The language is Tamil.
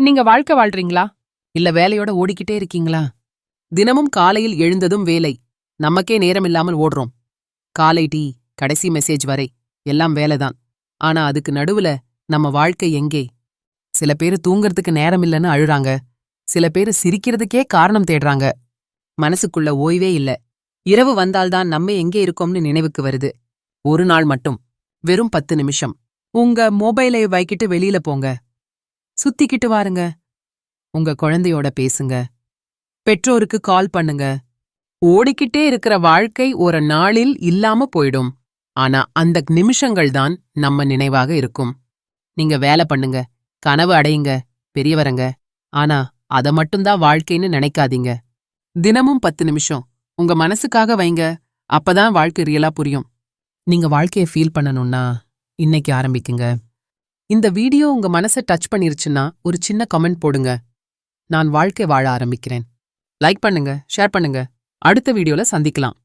நீங்க வாழ்க்கை வாழ்றீங்களா? இல்ல வேலையோட ஓடிக்கிட்டே இருக்கீங்களா? தினமும் காலையில் எழுந்ததும் வேலை. நமக்கே நேரம் இல்லாமல் ஓடுறோம். காலை டீ கடைசி மெசேஜ் வரை. எல்லாம் வேலைதான். ஆனா அதுக்கு நடுவுல நம்ம வாழ்க்கை எங்கே? சில பேரு தூங்கறதுக்கு நேரம் இல்லைன்னு அழுறாங்க. சில பேரு சிரிக்கிறதுக்கே காரணம் தேடுறாங்க. மனசுக்குள்ள ஓய்வே இல்ல. இரவு வந்தால்தான் நம்ம எங்கே இருக்கோம்னு நினைவுக்கு வருது. ஒரு நாள் மட்டும். வெறும் பத்து நிமிஷம். உங்க மொபைலை வைக்கிட்டு வெளியில போங்க. சுத்திக்கிட்டு வாருங்க. உங்க குழந்தையோட பேசுங்க. பெற்றோருக்கு கால் பண்ணுங்க. ஓடிக்கிட்டே இருக்கிற வாழ்க்கை ஒரு நாளில் இல்லாம போயிடும். ஆனா அந்த நிமிஷங்கள் தான் நம்ம நினைவாக இருக்கும். நீங்க வேலை பண்ணுங்க. கனவு அடையுங்க. பெரியவரங்க. ஆனா அத மட்டும்தான் வாழ்க்கைன்னு நினைக்காதீங்க. தினமும் பத்து நிமிஷம். உங்க மனசுக்காக வைங்க. அப்பதான் வாழ்க்கை ரியலா புரியும். நீங்க வாழ்க்கைய ஃபீல் பண்ணணும்னா இன்னைக்கு ஆரம்பிக்குங்க. இந்த வீடியோ உங்க மனசை டச் பண்ணிருச்சுன்னா ஒரு சின்ன கமெண்ட் போடுங்க. நான் வாழ்க்கை வாழ ஆரம்பிக்கிறேன். லைக் பண்ணுங்க ஷேர் பண்ணுங்க. அடுத்த வீடியோல சந்திக்கலாம்.